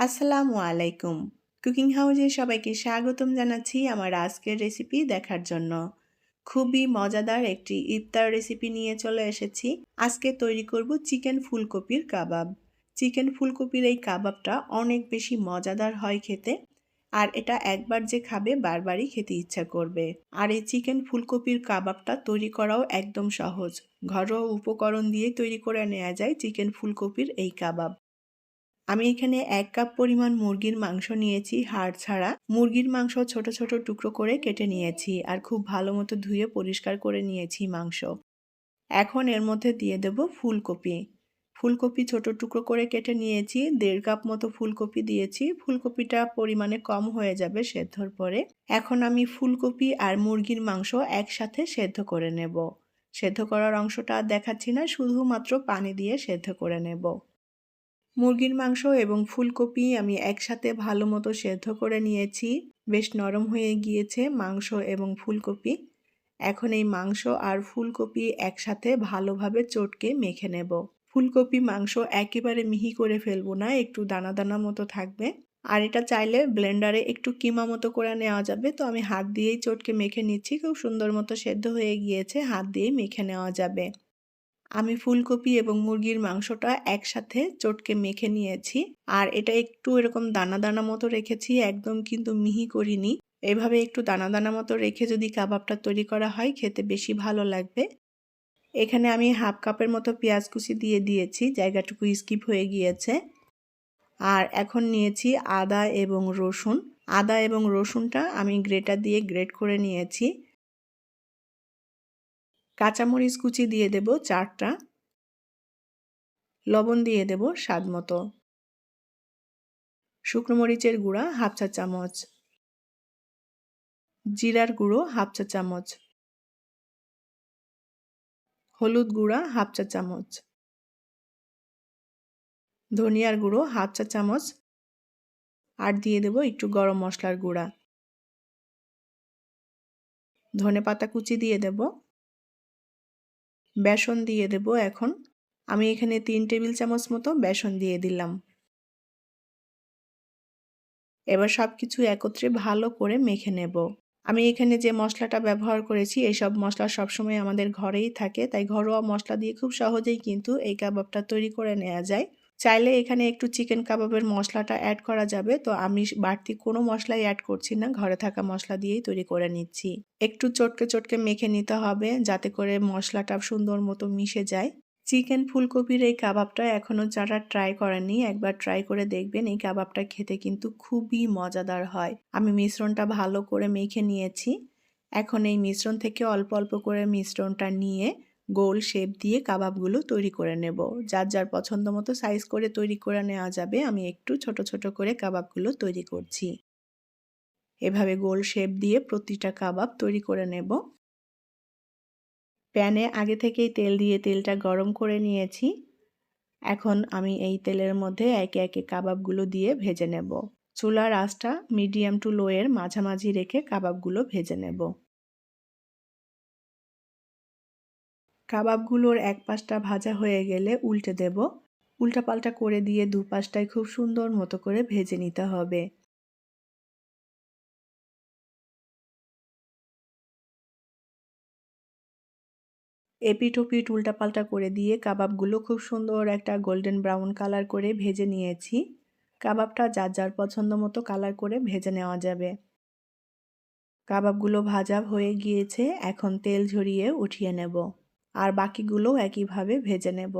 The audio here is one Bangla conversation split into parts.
আসসালামু আলাইকুম। কুকিং হাউজে সবাইকে স্বাগতম জানাচ্ছি আমার আজকের রেসিপি দেখার জন্য। খুবই মজাদার একটি ইফতার রেসিপি নিয়ে চলে এসেছি। আজকে তৈরি করব চিকেন ফুলকপির কাবাব। চিকেন ফুলকপির এই কাবাবটা অনেক বেশি মজাদার হয় খেতে, আর এটা একবার যে খাবে বারবারই খেতে ইচ্ছা করবে। আর এই চিকেন ফুলকপির কাবাবটা তৈরি করাও একদম সহজ। ঘরোয়া উপকরণ দিয়ে তৈরি করে নেওয়া যায় চিকেন ফুলকপির এই কাবাব। আমি এখানে এক কাপ পরিমাণ মুরগির মাংস নিয়েছি। হাড় ছাড়া মুরগির মাংস ছোট ছোট টুকরো করে কেটে নিয়েছি আর খুব ভালো মতো ধুয়ে পরিষ্কার করে নিয়েছি মাংস। এখন এর মধ্যে দিয়ে দেব ফুলকপি। ফুলকপি ছোট টুকরো করে কেটে নিয়েছি। দেড় কাপ মতো ফুলকপি দিয়েছি। ফুলকপিটা পরিমাণে কম হয়ে যাবে সেদ্ধর পরে। এখন আমি ফুলকপি আর মুরগির মাংস একসাথে সেদ্ধ করে নেব। সেদ্ধ করার অংশটা দেখাচ্ছি না, শুধুমাত্র পানি দিয়ে সেদ্ধ করে নেব। মুরগির মাংস এবং ফুলকপি আমি একসাথে ভালো মতো সেদ্ধ করে নিয়েছি। বেশ নরম হয়ে গিয়েছে মাংস এবং ফুলকপি। এখন এই মাংস আর ফুলকপি একসাথে ভালোভাবে চটকে মেখে নেব। ফুলকপি মাংস একেবারে মিহি করে ফেলব না, একটু দানা দানা মতো থাকবে। আর এটা চাইলে ব্লেন্ডারে একটু কিমা মতো করে নেওয়া যাবে। তো আমি হাত দিয়েই চটকে মেখে নিচ্ছি, খুব সুন্দর মতো সেদ্ধ হয়ে গিয়েছে, হাত দিয়েই মেখে নেওয়া যাবে। আমি ফুলকপি এবং মুরগির মাংসটা একসাথে চটকে মেখে নিয়েছি। আর এটা একটু এরকম দানা দানা মতো রেখেছি, একদম কিন্তু মিহি করিনি। এভাবে একটু দানা দানা মতো রেখে যদি কাবাবটা তৈরি করা হয়, খেতে বেশি ভালো লাগবে। এখানে আমি হাফ কাপের মতো পেঁয়াজ কুচি দিয়ে দিয়েছি, জায়গাটুকু স্কিপ হয়ে গিয়েছে। আর এখন নিয়েছি আদা এবং রসুন। আদা এবং রসুনটা আমি গ্রেটার দিয়ে গ্রেট করে নিয়েছি। কাঁচামরিচ কুচি দিয়ে দেব চারটা। লবণ দিয়ে দেব স্বাদ মতো। শুকনো মরিচের গুঁড়া হাফ চা চামচ। জিরার গুঁড়ো হাফ চা চামচ। হলুদ গুঁড়া হাফ চা চামচ। ধনিয়ার গুঁড়ো হাফ চা চামচ। আর দিয়ে দেব একটু গরম মশলার গুঁড়া। ধনে পাতা কুচি দিয়ে দেব। বেসন দিয়ে দেব এখন। আমি এখানে তিন টেবিল চামচ মতো বেসন দিয়ে দিলাম। এবার সব কিছু একত্রে ভালো করে মেখে নেব। আমি এখানে যে মশলাটা ব্যবহার করেছি এইসব মশলা সবসময় আমাদের ঘরেই থাকে, তাই ঘরোয়া মশলা দিয়ে খুব সহজেই কিন্তু এই কাবাবটা তৈরি করে নেওয়া যায়। চাইলে এখানে একটু চিকেন কাবাবের মশলাটা অ্যাড করা যাবে। তো আমি বাড়তি কোনো মশলাই অ্যাড করছি না, ঘরে থাকা মশলা দিয়েই তৈরি করে নিচ্ছি। একটু চটকে চটকে মেখে নিতে হবে যাতে করে মশলাটা সুন্দর মতো মিশে যায়। চিকেন ফুলকপির এই কাবাবটা এখনও যারা ট্রাই করেনি একবার ট্রাই করে দেখবেন, এই কাবাবটা খেতে কিন্তু খুবই মজাদার হয়। আমি মিশ্রণটা ভালো করে মেখে নিয়েছি। এখন এই মিশ্রণ থেকে অল্প অল্প করে মিশ্রণটা নিয়ে গোল শেপ দিয়ে কাবাবগুলো তৈরি করে নেব। যার যার পছন্দ মতো সাইজ করে তৈরি করে নেওয়া যাবে, আমি একটু ছোট ছোট করে কাবাবগুলো তৈরি করছি। এভাবে গোল শেপ দিয়ে প্রতিটা কাবাব তৈরি করে নেব। প্যানে আগে থেকেই তেল দিয়ে তেলটা গরম করে নিয়েছি। এখন আমি এই তেলের মধ্যে একে একে কাবাবগুলো দিয়ে ভেজে নেব। চুলার আঁচটা মিডিয়াম টু লোয়ের মাঝামাঝি রেখে কাবাবগুলো ভেজে নেব। কাবাবগুলোর এক পাশটা ভাজা হয়ে গেলে উল্টে দেব। উল্টাপাল্টা করে দিয়ে দুপাশটায় খুব সুন্দর মতো করে ভেজে নিতে হবে। এপিট ওপিট উল্টাপাল্টা করে দিয়ে কাবাবগুলো খুব সুন্দর একটা গোল্ডেন ব্রাউন কালার করে ভেজে নিয়েছি। কাবাবটা যার যার পছন্দ মতো কালার করে ভেজে নেওয়া যাবে। কাবাবগুলো ভাজা হয়ে গিয়েছে, এখন তেল ঝরিয়ে উঠিয়ে নেব। আর বাকিগুলো একইভাবে ভেজে নেব।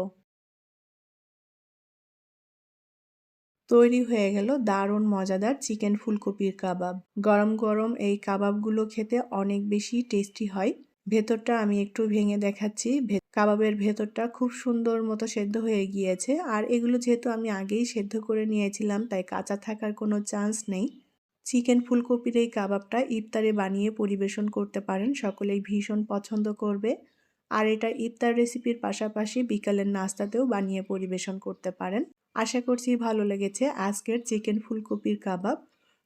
তৈরি হয়ে গেল দারুণ মজাদার চিকেন ফুলকপির কাবাব। গরম গরম এই কাবাবগুলো খেতে অনেক বেশি টেস্টি হয়। ভেতরটা আমি একটু ভেঙে দেখাচ্ছি। কাবাবের ভেতরটা খুব সুন্দর মতো সেদ্ধ হয়ে গিয়েছে। আর এগুলো যেহেতু আমি আগেই সেদ্ধ করে নিয়েছিলাম, তাই কাঁচা থাকার কোনো চান্স নেই। চিকেন ফুলকপির এই কাবাবটা ইফতারে বানিয়ে পরিবেশন করতে পারেন। সকলেই ভীষণ পছন্দ করবে। আর এটা ইফতার রেসিপির পাশাপাশি বিকালের নাস্তাতেও বানিয়ে পরিবেশন করতে পারেন। আশা করছি ভালো লেগেছে আজকের চিকেন ফুলকপির কাবাব।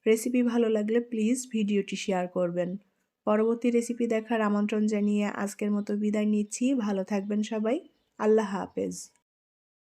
রেসিপি ভালো লাগলে প্লিজ ভিডিওটি শেয়ার করবেন। পরবর্তী রেসিপি দেখার আমন্ত্রণ জানিয়ে আজকের মতো বিদায় নিচ্ছি। ভালো থাকবেন সবাই। আল্লাহ হাফেজ।